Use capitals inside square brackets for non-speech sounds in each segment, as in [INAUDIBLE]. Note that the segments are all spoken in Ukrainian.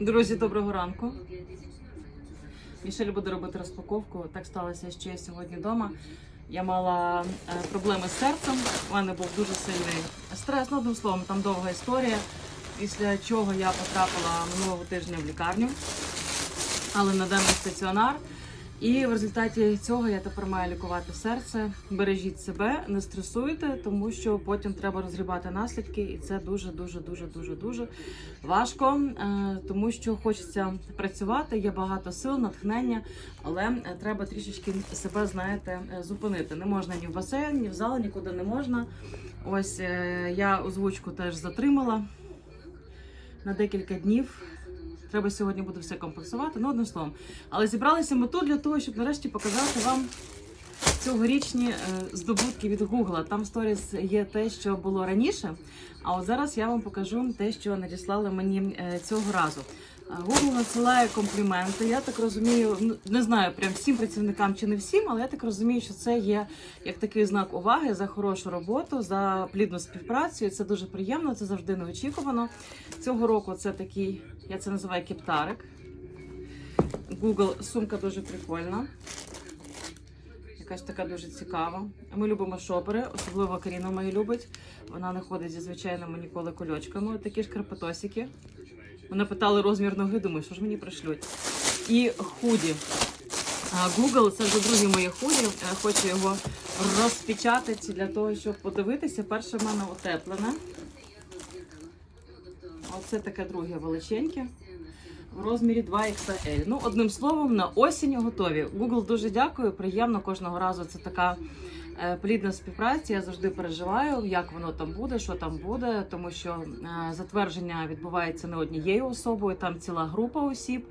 Друзі, доброго ранку. Мішель буде робити розпаковку. Так сталося, що я сьогодні вдома. Я мала е, проблеми з серцем. У мене був дуже сильний стрес. Ну, одним словом, там довга історія. Після чого я потрапила минулого тижня в лікарню, але на денний стаціонар. І в результаті цього я тепер маю лікувати серце. Бережіть себе, не стресуйте, тому що потім треба розгрібати наслідки, і це дуже, дуже, дуже, дуже, дуже важко, е, тому що хочеться працювати. Є багато сил, натхнення, але е, треба трішечки себе, знаєте, е, зупинити. Не можна ні в басейн, ні в зал, нікуди не можна. Ось я озвучку теж затримала на декілька днів. Треба сьогодні буде все компенсувати, ну одним словом. Але зібралися ми тут для того, щоб нарешті показати вам цьогорічні е, здобутки від Гугла. Там в сторіс є те, що було раніше. А от зараз я вам покажу те, що надіслали мені е, цього разу. Google надсилає компліменти. Я так розумію, ну, не знаю прям всім працівникам чи не всім, але я так розумію, що це є як такий знак уваги за хорошу роботу, за плідну співпрацю. Це дуже приємно, це завжди неочікувано. Цього року це такий, я це називаю кептарик. Google сумка дуже прикольна. Якась така дуже цікава. Ми любимо шопери, особливо Каріна мої любить. Вона не ходить зі звичайними ніколи кольочками. Такі ж карпатосики. Мене питали розмір ноги, думаю, що ж мені пришлють. І худі. Google, це вже друге моє худі. Хочу його розпечатати для того, щоб подивитися. Перше в мене утеплене. Оце таке друге величеньке. В розмірі 2XL. Ну, одним словом, на осінь готові. Google дуже дякую. Приємно кожного разу. Це така плідна співпраця. Я завжди переживаю, як воно там буде, що там буде, тому що е, затвердження відбувається не однією особою, там ціла група осіб.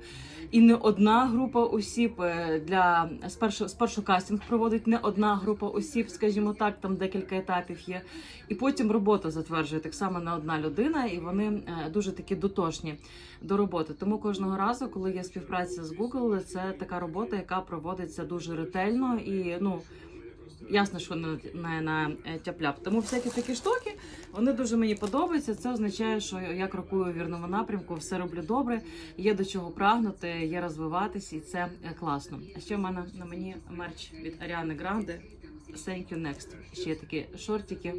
І не одна група осіб е, для спершу, спершу кастинг проводить не одна група осіб, скажімо так, там декілька етапів є. І потім роботу затверджує так само не одна людина, і вони е, дуже такі дотошні до роботи. Тому кожного разу, коли є співпраця з Google, це така робота, яка проводиться дуже ретельно і ну. Ясно, що не, не на е, тяп-ляп. Тому всякі такі штуки вони дуже мені подобаються. Це означає, що я крокую в вірному напрямку, все роблю добре, є до чого прагнути, є розвиватися, і це е, класно. А ще в мене на мені мерч від Аріани Гранде. Thank you next. Ще є такі шортики,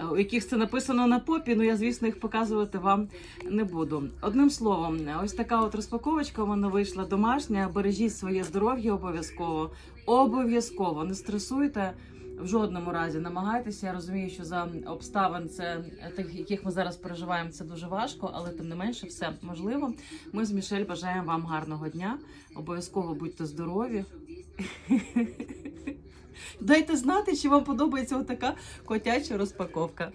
е, у яких це написано на попі. Ну я звісно їх показувати вам не буду. Одним словом, ось така от розпаковочка вона вийшла домашня. Бережіть своє здоров'я обов'язково. Обов'язково не стресуйте. В жодному разі намагайтеся. Я розумію, що за обставин це тих, яких ми зараз переживаємо, це дуже важко, але тим не менше, все можливо. Ми з Мішель бажаємо вам гарного дня. Обов'язково будьте здорові. [LAUGHS] Дайте знати, чи вам подобається отака котяча розпаковка.